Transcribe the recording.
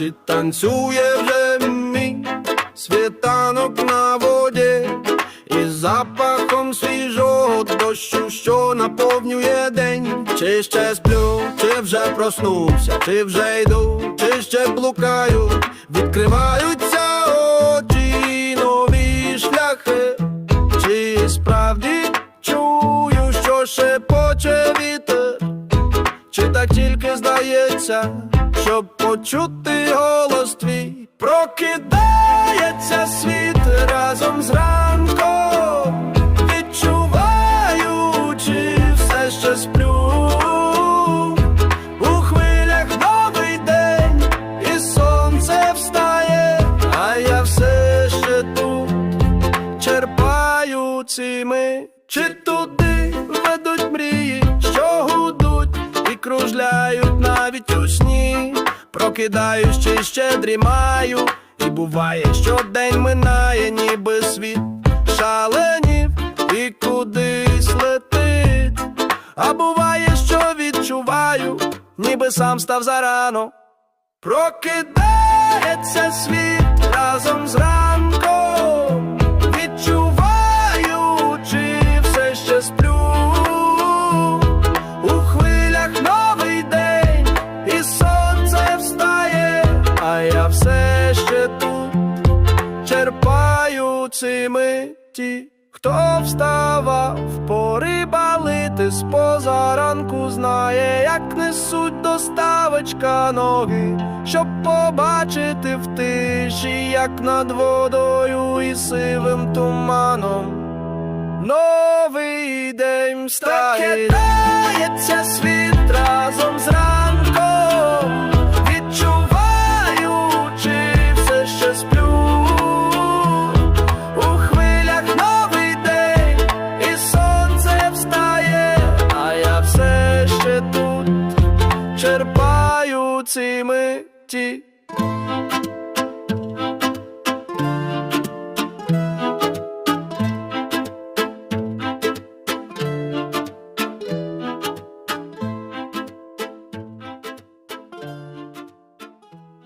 чи танцює вже мій світанок на воді, і запахом свіжого дощу, що наповнює день, чи ще сплю, чи вже проснувся, чи вже йду, чи ще блукаю, відкриваються очі, нові шляхи, чи справді чую, що шепоче вітер. Чи так тільки здається, щоб почути голос твій, прокидається світ разом з ранком, відчуваючи все, що сплю. У хвилях новий день, і сонце встає, а я все ще тут черпаю цими, чи туди ведуть мрії, що гудуть і кружляють навіть у сні. Прокидаюсь чи ще дрімаю, і буває, що день минає, ніби світ шаленів і кудись летить. А буває, що відчуваю, ніби сам став зарано. Прокидається світ разом з ранком, а я все ще тут черпаю ці миті. Хто вставав порибалити з позаранку, знає, як несуть доставочка ноги, щоб побачити в тиші, як над водою і сивим туманом. Новий день встає, я все ще тут черпаю ці миті.